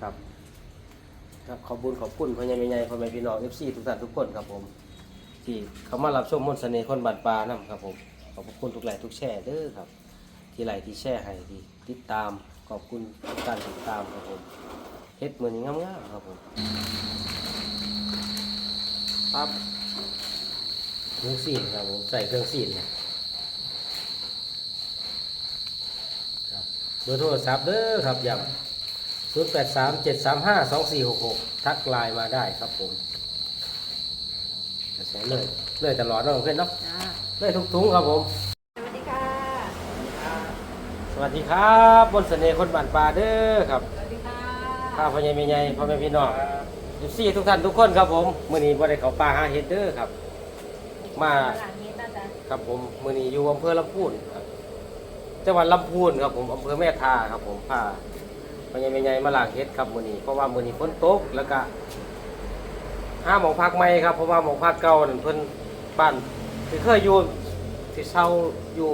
ครับ ครับขอบคุญขอบคุณพ่อใหญ่แม่ใหญ่พ่อแม่พี่น้องเอฟซีทุกท่านทุกคนครับผม ที่เขามารับชมมนต์เสน่ห์คนบันปลานํครับผมขอบคุณทุกไลค์ทุกแชร์เด้อครับ ที่ไลค์ที่แชร์ให้ที่ติดตามขอบคุณทุกการติดตามครับผมเฮ็ดเหมือนี้งามๆครับผมปั๊บเครื่องซีนครับผมใส่เครื่องซีนเนี่ยครับเบอร์โทรศัพท์เด้อครับย้ำ 0 8 3 7 3 5 2 4 6 6 ทักไลน์มาได้ครับผมจะใช้เลยเลยตลอดเนาะเพื่อนเนาะจ้าเลยทุกถุงครับผม สวัสดีค่ะ สวัสดีครับบนเสน่ห์คนบ้านปลาเด้อครับสวัสดีค่ะข้าพ่อใหญ่แม่ใหญ่พ่อแม่พี่น้องยูซี่ทุกท่านทุกคนครับผมมื้อนี้บ่ได้เข้าป่าหาเห็ดเด้อครับ มาหลังนี้น่าจะครับผมมื้อนี้อยู่อำเภอลำพูนครับจังหวัดลำพูนครับผมอำเภอแม่ทาครับผมพา พ่อใหญ่แม่ใหญ่มาล้างเห็ดครับมื้อนี้เพราะว่ามื้อนี้ฝนตกแล้วก็ห้าหมองพักใหม่ครับเพราะว่าหมองพักเก่านั่นเพิ่นบ้านที่เคยอยู่ที่เช่าอยู่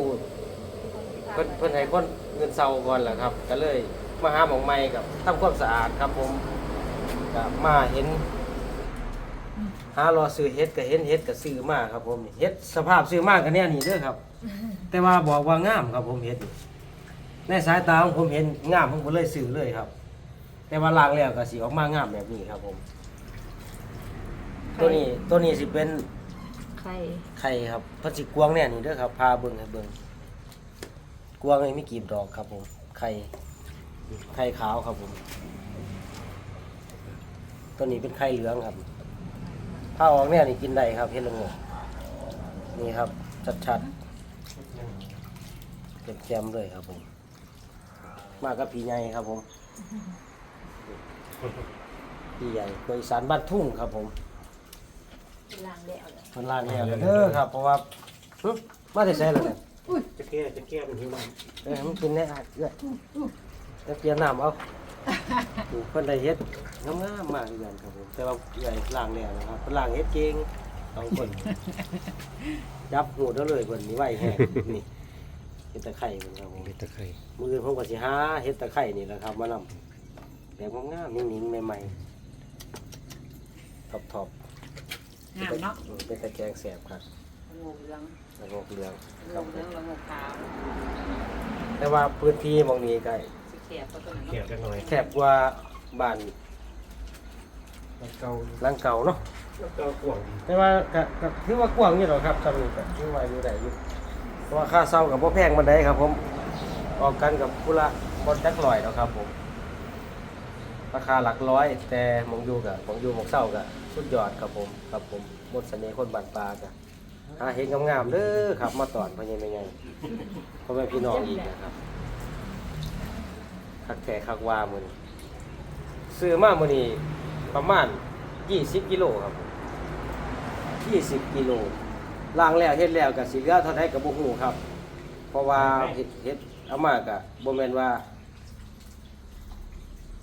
เพิ่นเพิ่นให้คนเงินเซาก่อนแหละครับ ก็เลยมาหาหมองใหม่กับทำความสะอาดครับผมก็มาเห็น หารอซื้อเฮ็ดก็เห็นเฮ็ดก็ซื้อมาครับผมเฮ็ดสภาพซื้อมาก็แน่นี่เด้อครับ แต่ว่าบอกว่างามครับผมเฮ็ดนี่ ในสายตาของผมเห็นงามผมก็เลยซื้อเลยครับ แต่ว่าล้างแล้วก็สิออกมางามแบบนี้ครับผม ตัวนี้ตัวนี้สิเป็นใครไข่ครับเพันสิกวางแน่นี่เด้อครับพาเบิ่งให้เบิ่งกวางนี่มีกีบดอกครับผม ไข่ไข่ขาวครับผม ตัวนี้เป็นไข่เหลืองครับผ้าออกแน่นี่กินได้ครับเฮ็ดละโงกนี่ครับชัดๆเป็นแจมๆเลยครับผม มากับพี่ใหญ่ครับผมพี่ใหญ่โดยสารบ้านทุ่งครับผมล้างแล้วเลยมันล่างแล้วเด้อครับ เพราะว่าหึมาได้ใส่แล้วเนี่ยจะแก้จะแก้เป็นหิวมันเออมันกินได้อาดเอื้อยแล้วเกียร์น้ำเอาถูกเพิ่นได้เฮ็ดงามๆมากคือกันครับผมแต่ว่าเอื้อยล้างแล้วนะครับเพิ่นล้างเฮ็ดเก่งสองคน จับหูได้เลยเพิ่นนี่ไว้แห้งนี่เฮ็ ดตะไคร้เพิ่นครับผมเห็ดตะไคร้มื้ออื่นผมก็สิหาเฮ็ดตะไคร้นี่แหละครับ มานำแบบงามๆนิ่งๆใหม่ๆท็อปงามเนาะๆเป็นตะแกรงแสบครับงูเหลืองแล้วก็เหลืองคงูรับผเหลือมงแล้วงูขาวแต่ว่าพื้นที่หมองนี้ก็สีเขียวก็ตัวนั้นแก้เนาะกันหน่อยแคบกว่าบ้านแล้วเกาหลังเก่าเนาะแล้วเกากว่างแต่ว่าก็ก็ถือว่ากว้างอยู่หรอกครับจำนี้ก็ถือว่าอยู่ได้อยู่ เพราะว่าค่าเช่ากับบ่แพงบันไดครับผมออกกันกับผู้ละบ่จักร้อยแล้วครับผม ราคาหลักร้อย แต่หมองอยู่กับมองอยู่หมองเช่ากับสุดยอดครับผมครับผมหมดเสน่ห์คนบ้านปลาจ้ะหาเห็นงามๆเด้อครับ มาตอนพ่อใหญ่แม่ใหญ่พ่อแม่พี่น้องอีกนะครับคักแท้คักว่ามือนซื้อมามือนี้ประมาณ 20 กิโลครับ 20 กิโล ล้างแล้วเฮ็ดแล้วก็สิเหลือเท่าใดก็บ่ฮู้ครับ เพราะว่าเฮ็ดเฮ็ดเอามาก็บ่แม่นว่า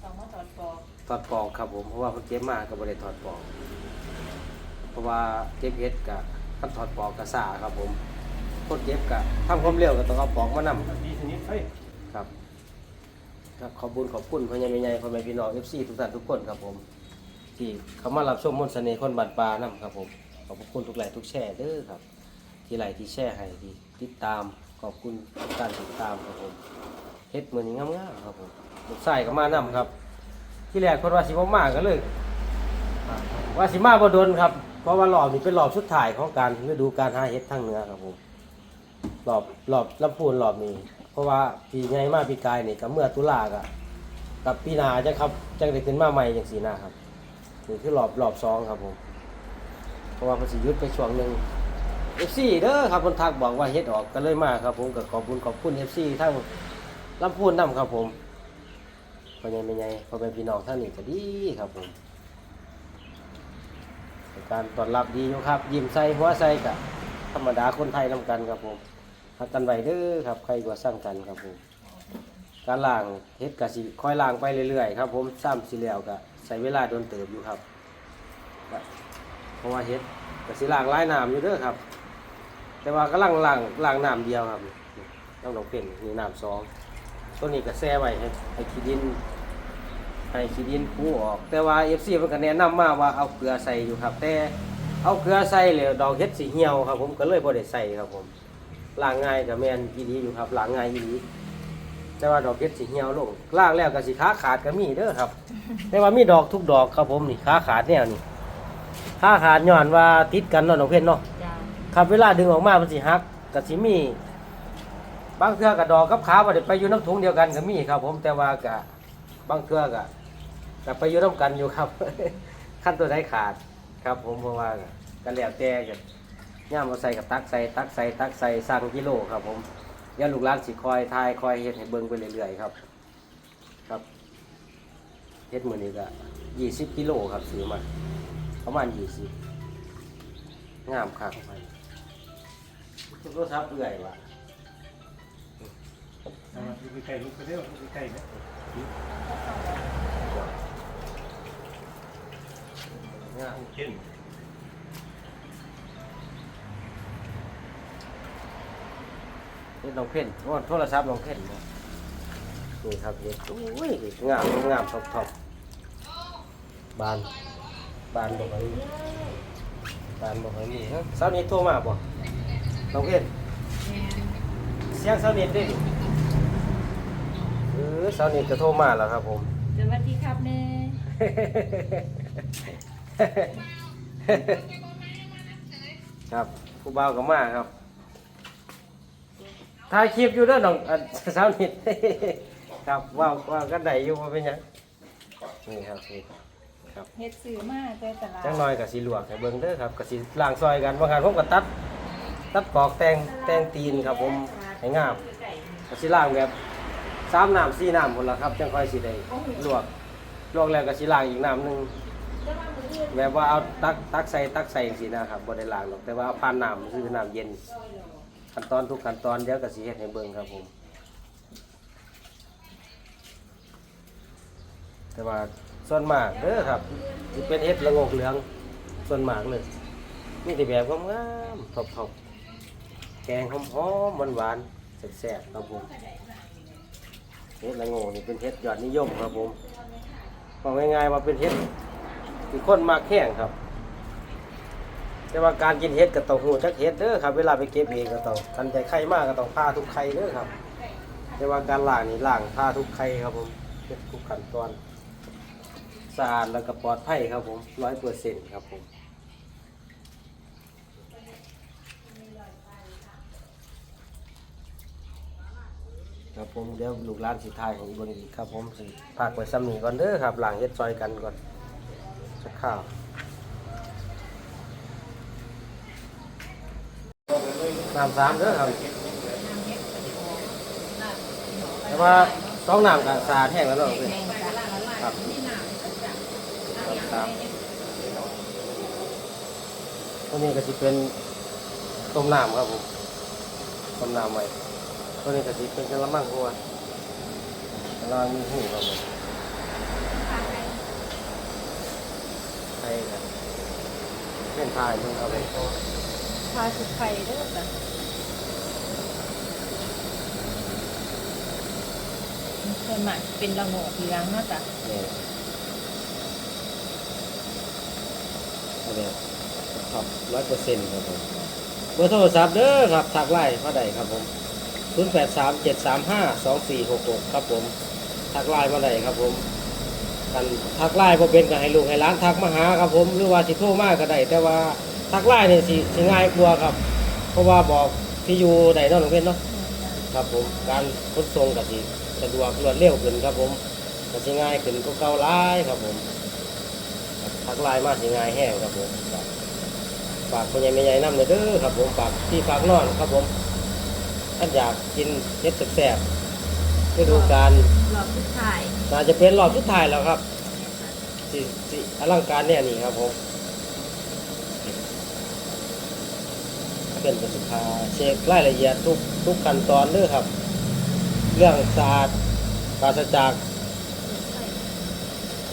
สองมาถอดปอกถอดปอกครับผมเพราะว่าเพิ่นเก็บมาก็บ่ได้ถอดปอก เพราะว่าเก็บเฮ็ดก็คันถอดปอกก็ซ่าครับผมคนเก็บก็ทำความเร็วก็ต้องเอาปอกมานำดีชนิดเฮ้ยครับครับขอบคุญขอบคุณพ่อใหญ่แม่ใหญ่พ่อแม่พี่น้อง FC ทุกท่านทุกคนครับผม ที่เขามารับชมมนต์เสน่ห์คนบ้านปลานํครับผมข อบคุณทุกไลค์ทุกแชร์เด้อครับ ที่ไลค์ที่แชร์ให้ที่ติดตามขอบคุณทุกการติดตามครับผมเฮ็ดมือนี้งามๆครับผมลูกชายก็มานํครับ ที่แรกเพิ่นว่าสิบ่มาก็เลยว่าสิมาบ่ดนครับ เพราะว่ารอบนี้เป็นรอบสุดท้ายของการฤดูการหาเห็ดทางเหนือครับผมรอบรอบลำพูนรอบนี้ เพราะว่าปีใหญ่มาปีกายนี่ก็เมื่อตุลากะกับปีหนาจะครับจังได้ขึ้นมาใหม่อย่างสีหน้าครับนี่คือรอบรอบสองครับผม ราะว่าเพนสิหยุดไปช่วงหนึ่งเอฟซีเด้อครับคนทักบอกว่าเฮ็ดออกก็เลยมาครับ ผมก็ขอบคุณขอบคุณเอฟซีทั้งลำพูนนํครับผมพ่อใหญ่แม่ใหญ่พ่อแม่พี่น้องท่านนี่ก็ดีครับผม การต้อนรับดีอยู่ครับ ยิ้มใส่หัวใส่กะธรรมดาคนไทยนำกันครับผมพักกันไว้เด้อครับใครกว่าสร้างกันครับผม การล่างเฮ็ดกะสิค่อยล่างไปเรื่อยๆครับ ผมซ้ำสิแล้วกะใช้เวลาโดนเติบอยู่ครับ ราะว่าเฮ็ดกะสิล่างลายน้ำอยู่เด้อครับ แต่ว่ากำลังล่างล่างน้ำเดียวครับต้องลงเป็นนี่น้ำสองตัวนี้ก็แช่ไว้ให้ให้ขี้ดินให้ขี้ดินคูออก แต่ว่า FC เพิ่นก็แนะนำมาว่าเอาเกลือใส่อยู่ครับ แต่เอาเกลือใส่แล้วดอกเฮ็ดสิเหี่ยวครับ ผมก็เลยบ่ได้ใส่ครับผมล้างง่ายก็แมนอีหลีอยู่ครับล้างง่ายอีหลีแต่ว่าดอกเฮ็ดสิเหี่ยวลงล้างแล้วก็สิขาขาดก็มีเด้อครับ แต่ว่ามีดอกทุกดอกครับผมนี่ขาขาดแนวนี่ ขาขาดย้อนว่าติดกันเนาะน้องเพชรเนาะจ้าครับเวลาดึงออกมามันสิหักก็สิมี บางเทื่อกับดอกกับขาบ่ได้ไปอยู่น้ำถุงเดียวกันก็มีครับ ผมแต่ว่าก็บางเทื่อก็ก็ไปอยู่น้ำกันอยู่ครับ ขั้นตัวใดขาดครับ ผมเพราะว่าก็ก็แล้วแต่กันย่ามเอาใส่กับตักใส่ตักใส่ตักใส่สั่งกิโลครับ ผมเดี๋ยวลูกหลานสิคอยทายคอยเฮ็ดให้เบิ่งไปเรื่อยๆครับ ครับเฮ็ดมื้อนี้ก็20กิโลครับซื้อมา ประมาณ20งามครับโทรศัพท์เอื่อยว่ะเอามาลูกไก่ลูกไปเร็วลูกไก่เนี่ยงามเช่นนี่น้องเพ่นว่าโทรศัพท์น้องเพ่นบ่นี่ครับเอ็ดโอ้ยงามงามท็อปท็อปบาน บานบอกไว้บานบอกไว้นี่ฮะเสาร์นี้โทรมาบ่น้องเพ่นเสียงเสาร์นี้เด้เออเสาร์นี้จะโทรมาแล้วครับผมสวัสดีครับเน่ครับผู้บ่าวก็มาครับถ่ายคลิปอยู่เด้อน้องอันเสาร์นี้ครับว่าวว่าวกันได้อยู่บ่เป็นหยังนี่ครับนี่ เฮ็ดซื้อมาแต่ตลาดจังน้อยกับสีลวกให้เบิ่งเด้อครับกับสีล้างซอยกันบางครั้งผมก็ตัด ตัดปอกแตงแตงตีนครับผมให้งามกับสีล้างแบบสามน้ำสี่น้ำพุ่นละครับจังค่อยสิได้ลวกลวกแล้วก็สีล้างอีกน้ำหนึงแบบว่าเอาตักตักใส่ตักใส่จังซี่นะครับบ่ได้ล้างหรอกแต่ว่าเอาผ่านน้ำคือน้ำเย็น ขั้นตอนทุกขั้นตอนเดี๋ยวก็สิเฮ็ดให้เบิ่งครับผม แต่ว่า ส่วนมากเด้อครับสิเป็นเห็ดละงกเหลือง ส่วนมากเลยมีแต่แบบงามๆทบๆแกงหอมๆหวานๆแซ่บๆครับผมเห็ดละงกนี่เป็นเห็ดยอดนิยมครับผมบอกง่ายๆว่าเป็นเห็ดที่คนมากแข้งครับ แต่ว่าการกินเห็ดก็ต้องหูจักเห็ดเด้อครับ เวลาไปเก็บเองก็ต้องกันใจไข่มากก็ต้องพาทุกไข่เด้อครับ แต่ว่าการล้างนี่ล้างพาทุกไข่ครับผมเฮ็ดทุกขั้นตอน สะอาดแล้วก็ปลอดภัยครับผมร้อยเปอร์เซ็นต์ครับผมครับผมเดี๋ยวลูกหลานสิทายของอีกบนอีกครับผมสิพากไว้ซ้ำนี้ก่อนเด้อครับหลังเฮ็ดซอยกันก่อนสักข้าวน้ำสามเด้อครับแต่ว่าต้องน้ำกับสะอาดแห้งแล้วเนาะเพื่อนครับ ครับตัวนี้ก็จะเป็นต้มน้ำครับผมต้มน้ำไว้ตัวนี้ก็จะเป็นกระมังหัวกระมังมีหูครับผมใช่ครับเป็นทายมึงเอาไปพาสุดไข่เด้อจ้ะส่วนมากเป็นละโงกเหลืองเนาะจ้ะ เนี่ยเอาไปครับร้อยเปอร์เซ็นต์ครับผมเบอร์โทรศัพท์เด้อครับทักไลน์มาได้ครับผม0 8 3 7 3 5 2 4 6 6ครับผมทักไลน์มาได้ครับผมกันทักไลน์พอเป็นก็ให้ลูกให้ร้านทักมาหาครับผมหรือว่าสิโทรมากก็ได้แต่ว่าทักไลน์เนี่สิสิง่ายกว่าครับ เพราะว่าบอกที่อยู่ใดเนาะหลวงเพ่นเนาะครับผมการขนส่งก็สิสะดวกรวดเร็วขึ้นครับผมก็สิง่ายขึ้นก็เก่าหลายครับผม ทักไลน์มาสิง่ายแห้งครับผมครับฝากคนใหญ่ไม่ใหญ่น้ำเลยเด้อครับผมฝากที่ฝากนอนครับผมท่านอยากกินเฮ็ดแซ่บๆฤดูกาลรอบสุดท้ายน่าจะเป็นรอบสุดท้ายแล้วครับสิสิอลังการเนี่ยนี่ครับผมเป็นประสบการณ์เช็ครายละเอียดทุกทุกขั้นตอนเด้อครับ เรื่องสะอาดปราศจาก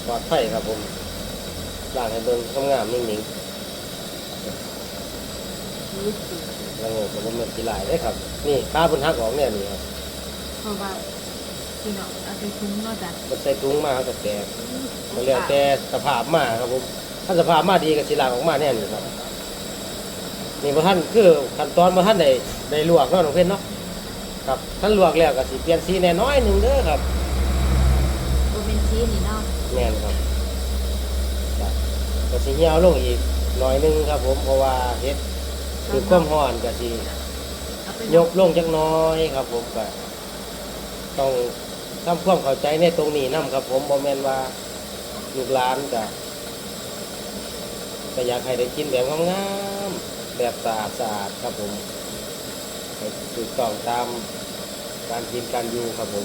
ปลอดภัยครับผม ล้างให้เบิ่งงามๆนิ่งๆแล้วโง่ผมมันกีฬายได้ครับ นี่ข้าบนหักออกเนี่ยนี่ครับเพราะว่าพี่น้องเอาไปคุ้งเนาะจ้ะมันใส่ถุงมาก็แตกมันแล้วแต่สภาพมาครับผมถ้าสภาพมาดีก็สิล้างออกมาแน่นี่ครับนี่บ่ท่านคือขั้นตอนบ่ท่านได้ได้ลวกเนาะน้องเพิ่นเนาะครับท่านลวกแล้วก็สิเปลี่ยนสีแน่น้อยหนึงเด้อครับโบเป็นชีสนี่เนาะแม่นครับครับ ก็สิเหี่ยวลงอีกหน่อยหนึงครับ ผมเพราะว่าเฮ็ดคือความร้อนก็สิยกลงจักน้อยครับ ผมก็ต้องทำความเข้าใจในตรงนี้นํครับ ผมบ่แม่นว่าลูกหลานก็ก็อยากให้ได้กินแบบงามๆแบบสะอาดสะอาดครับผมให้ถูกต้องตามการกินการอยู่ครับผม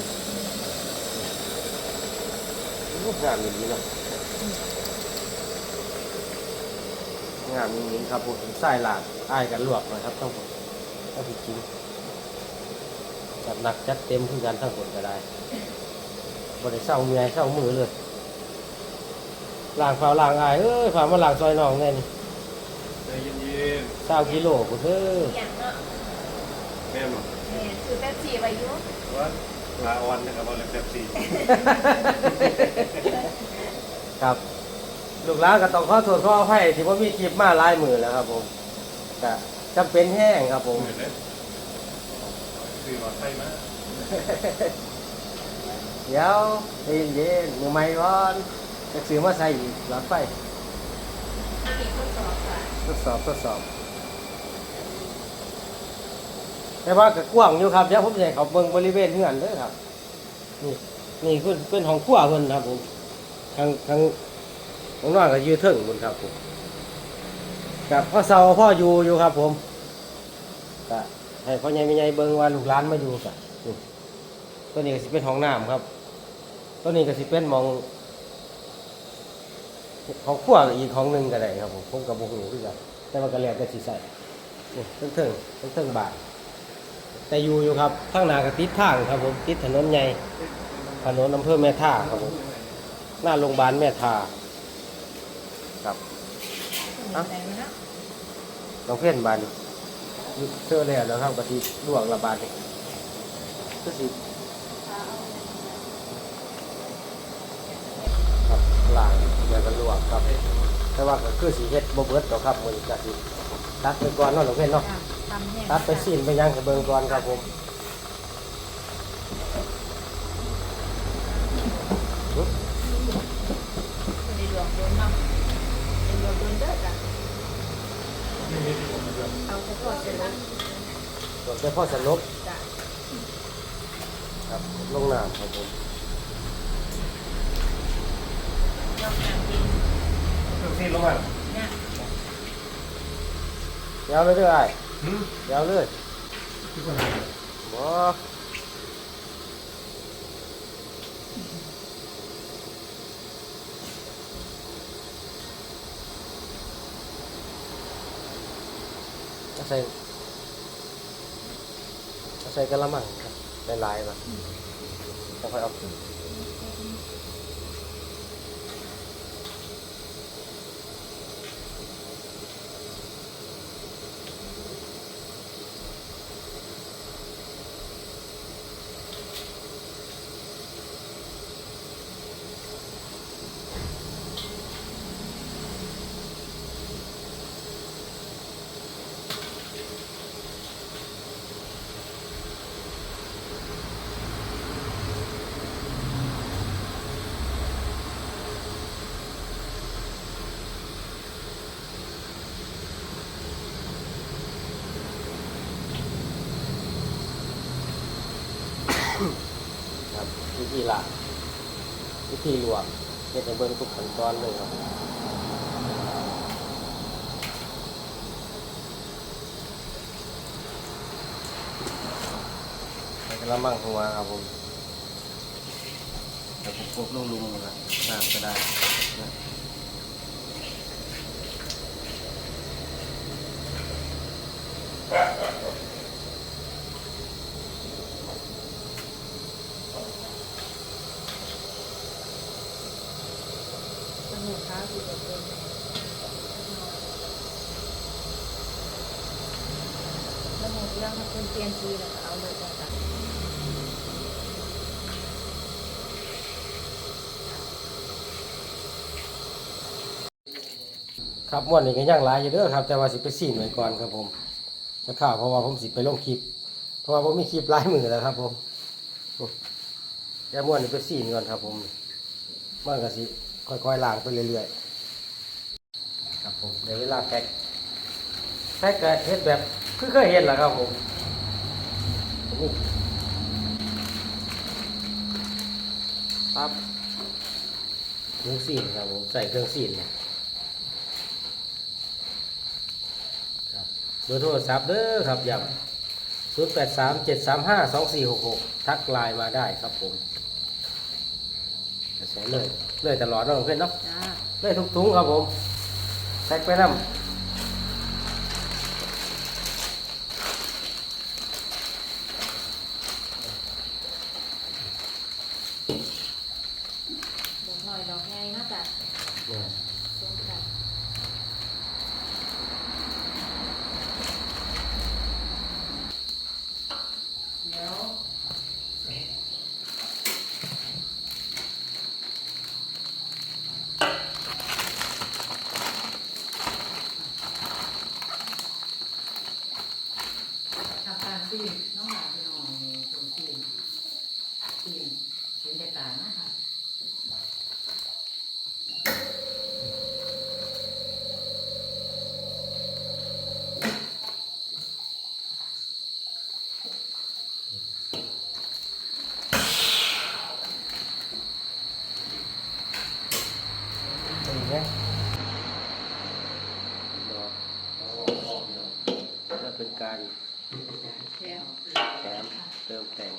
รูปงามอย่างนี้นะ งามอย่างนี้ครับผมไส้หลากอ้ายกันลวกหนะครับต้องผมต้องผิดจริงจัดหนักจัดเต็มขึ้นกันทั้งหมดก็ได้บริเศร้าเมียเศร้ามือเลยล้างฝ่าล้างอายเอ้ยฝ่ามาล้างซอยน้องแน่นี่ใจเย็นเศร้ากิโลกูเด้ออย่างเนาะๆแม่หมอแม่คือแป๊บซี่ไว้อยู่ว่าลาออนนะครับว่าเล็บแบบสี่ ครับ ลูกหลานก็ต้องขอโทษขออภัยที่ว่ามีคลิปมาหลายมือแล้วครับ ผมก็จำเป็นแห้งครับ ผม เหมือนเลยคือหลอดไส้มาเดี๋ยวเย็นเย็นๆมือไม้ร้อนจะซื้อมาใส่อีกหลอดไฟมีคนสอบค่ะทดสอบทดสอบแต่ว่าก็กว้างอยู่ครับเดี๋ยวผมจะให้เขาเบิ่งบริเวณเฮือนเด้อครับ นี่นี่คือเป็นของครัวเพิ่นครับ ผมทางทาง ของน้องก็ยืดเถิงบนครับผมกับพ่อเสาพ่ออยู่อยู่ครับ ผมก็ให้พ่อใหญ่แม่ใหญ่เบิ่งว่าลูกหลานมาอยู่กันตัวนี้ก็สิเป็นห้องน้ำครับ ตัวนี้ก็สิเป็นมองของครัวอีกของหนึ่งก็ได้ครับผมผมกับบุหูคือกันแต่ว่าก็แล้วแต่สิใส่เทิงเทิงเทิงเทิงบาทแต่อยู่อยู่ครับข้างหน้าก็ติดทางครับผมติดถนนใหญ่ถนนอำเภอแม่ท่าครับผมหน้าโรงพยาบาลแม่ท่า ครับอะไหนมาเนาะน้องเพื่อนบานเชื่อแล้วนะครับกะทิลวกระบาดนี่ก็สิครับล้างแล้วก็ลวกครับ แต่ว่าก็คือสีเฮ็ดบ่เบิดดอกครับมื้อนี้ก็สิตัดไปก่อนเนาะน้องเพื่อนเนาะจ้ะตำแห้งตัดไปซีนไปยังกับเบิ่งก่อนครับผม ในหลวงโดนเนาะในหลวงโดนเด้อจ้ะ ไม่มีที่ผมเลือก เอาเฉพาะเสร็จแล้วลวกแต่พ่อสนุกจ้ะครับลงน้ำครับผมลองน้ำกินเครื่องซีนลงมาเนี่ยยาวเลยเด้ออ้ายหืมยาวเลยคือปัญหาบ่ ใส่เอาใส่กะละมังครับหลายๆมาแล้วค่อยเอาขึ้น ครับวิธีละวิธีรวมเฮ็ดในเบิ่งทุกขั้นตอนเลยครับใส่กระมังหัวครับผมแต่ผมพกลงลุมนะน้ำก็ได้ แล้วม้วก็อาลูากครับม้วนนี่ก็ย่างหลายอยู่เด้อครับ แต่ว่าสิไปซีนไว้ก่อนครับผมจะข่าวเพราะว่าผมสิไปลงคลิป เพราะว่าผมมีคลิปหลายมือแล้วครับผมแต่ม้วนนี่ไปซีนก่อนครับ ผมมันก็สิค่อยๆล้างไปเรื่อยๆครับผมเดี๋ยวเวลาแพ็คแพ็คก็เฮ็ดแบบ คือเคยเห็นแหละครับผมนี่ปั๊บเครื่องซีนครับผมใส่เครื่องซีนเนี่ยเบอร์โทรศัพท์เด้อครับย้ำศูนย์แปดสามเจ็ดสามห้าสองสี่หกหกทักไลน์มาได้ครับผมจะใช้เลยเลยตลอดเนาะเพื่อนเนาะจ้าเลยทุกถุงครับผมแท็กไปน้ดอกหน่อยดอกใหญ่เนาะจ้ะำเนี่ย สมกัน ทำการซีนน้องหลานพี่น้องตรงซีนซีนบรรยากาศนะคะ นี่ไงดอกจะ เป็นการแถมแถมเติมแต่ง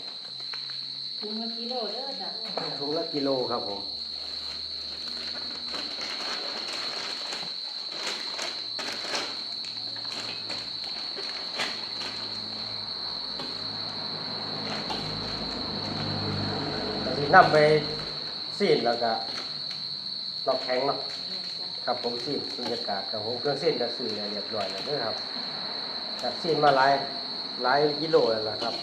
ถุงละกิโลเด้อจ้ะถุงละกิโลครับผมสินำไปซีนแล้วก็ลอกแข็งเนาะเนี่ยจ้ะครับผมซีนบรรยากาศครับผมเครื่องซีนก็ซื้อเนี่ยเรียบร้อยแล้วเด้วยครับ จากซีนมาหลายหลายกิโลแล้วล่ะครับ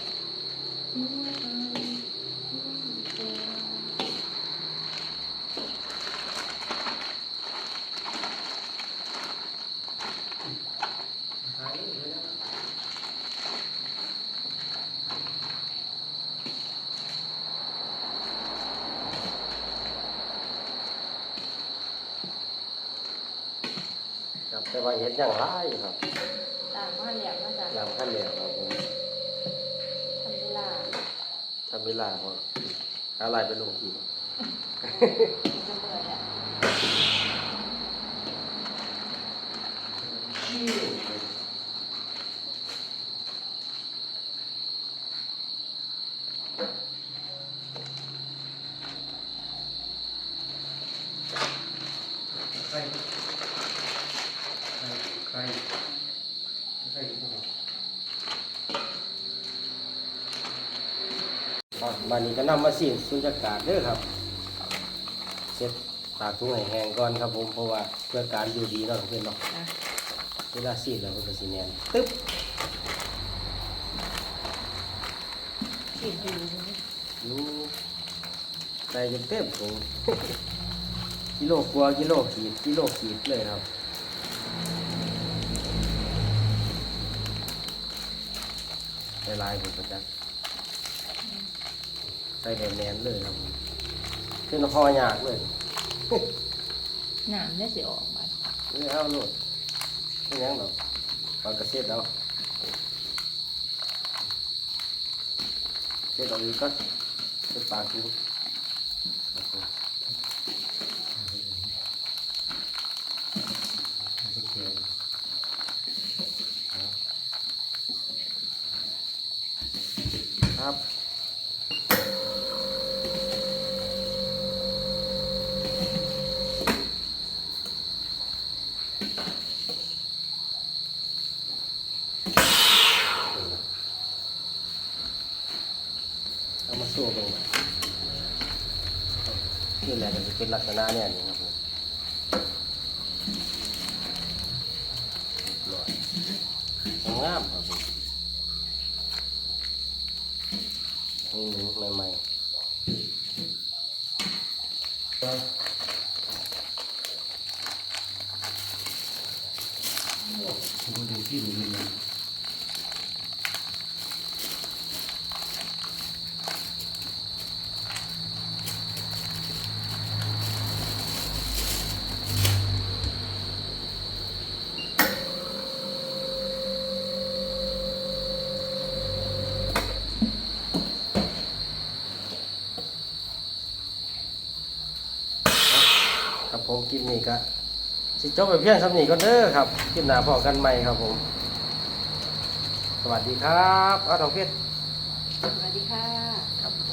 ครับแต่ว่าเห็นอย่างไรครับ วลาพออะไรไปลงทีจะเมื่อแล้วใครใครใครบ้านนี้ก็นำมาสิสุญญากาศเด้อครับ เสร็จตากถุงให้แห้งก่อนครับผมเพราะว่าเพื่อการอยู่ดีเนาะเพื่อนเนาะจ้ะเวลาซีดแล้วมันก็สิแน่นตึ๊บขีดอยู่อยู่ใส่จนเต็มถุงกิโลกว่ากิโลขีดกิโลขีดเลยครับใส่ลายผมประจักษ์ ใส่แน่นๆเลยครับผมขึ้นคอยากเลยน้ำได้สิออกมานี่เอาโลดไม่ยังหรอกปากกระเซ็ดเอาเซ็ดเอาอีกก็เป็นปากกูครับผมครับ เอามาสู้เบิ่งมานี่แหละมันจะ เป็นลักษณะเนี่ยนี่ครับผมเรียงามครับผมนี่หนึ่งใหม่ๆกินนี่นะ ครับ ผมคลิปนี้ก็สิจบไปเพียงสำนีก่อนเด้อครับคลิปหน้าพอกันใหม่ครับผม สวัสดีครับอ้าวทองเพชรสวัสดีค่ะ ครับ